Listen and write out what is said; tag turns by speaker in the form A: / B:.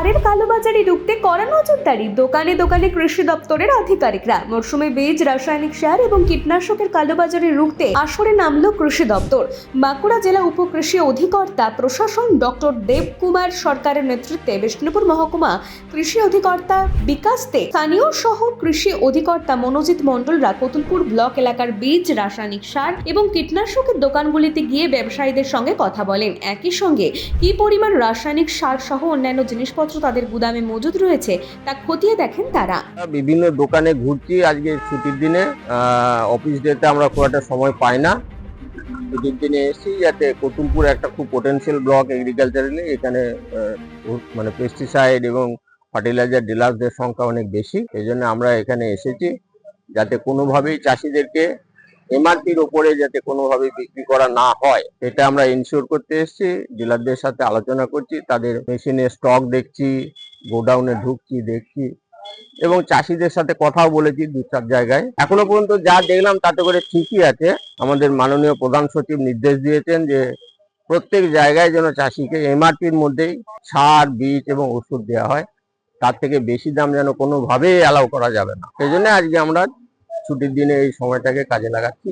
A: সারের কালোবাজারি রুখতে কড়া নজরদারি। দোকানে দোকানে কৃষি দপ্তরের আধিকারিকরা। মরশুমে বীজ, রাসায়নিক সার এবং কীটনাশকের কালোবাজারি রুখতে আসরে নামল কৃষি দপ্তর। বাঁকুড়া জেলা উপকৃষি অধিকর্তা প্রশাসন ডক্টর দেবকুমার সরকারের নেতৃত্বে বিষ্ণুপুর মহকুমা কৃষি অধিকর্তা বিকাশ দে, স্থানীয় সহ কৃষি অধিকর্তা মনোজিৎ মণ্ডলরা কতুলপুর ব্লক এলাকার বীজ, রাসায়নিক সার এবং কীটনাশকের দোকানগুলিতে গিয়ে ব্যবসায়ীদের সঙ্গে কথা বলেন। একই সঙ্গে কি পরিমাণ রাসায়নিক সার সহ অন্যান্য জিনিসপত্র তাদের গুদামে মজুদ রয়েছে, তা খতিয়ে দেখেন তারা।
B: বিভিন্ন দোকানে ঘুরছি, আজকে ছুটির দিনে অফিস ডেতে আমরা খুব একটা সময় পাই না। ছুটির দিনে এসেছি যাতে কতুলপুর একটা খুব পোটেন্সিয়াল ব্লক এগ্রিকালচারালি এখানে মানে পেস্টিসাইড এবং ফার্টিলাইজার ডিলারদের সংখ্যা অনেক বেশি। এই জন্য আমরা এখানে এসেছি, যাতে কোনোভাবেই চাষিদেরকে এমআরপির ওপরে যাতে কোনোভাবে বিক্রি করা না হয়, এটা আমরা ইনশিওর করতে এসেছি। ডিলারদের সাথে আলোচনা করছি, তাদের মেশিনে স্টক দেখছি গোডাউনে ঢুকছি, দেখছি এবং চাষিদের সাথে কথাও বলেছি দু চার জায়গায়। এখনও পর্যন্ত যা দেখলাম তাতে করে ঠিকই আছে। আমাদের মাননীয় প্রধান সচিব নির্দেশ দিয়েছেন যে প্রত্যেক জায়গায় যেন চাষিকে এমআরপির মধ্যেই সার, বীজ এবং ওষুধ দেওয়া হয়। তার থেকে বেশি দাম যেন কোনোভাবেই অ্যালাউ করা যাবে না। সেই জন্য আজকে আমরা ছুটির দিনে এই সময়টাকে কাজে লাগাচ্ছি।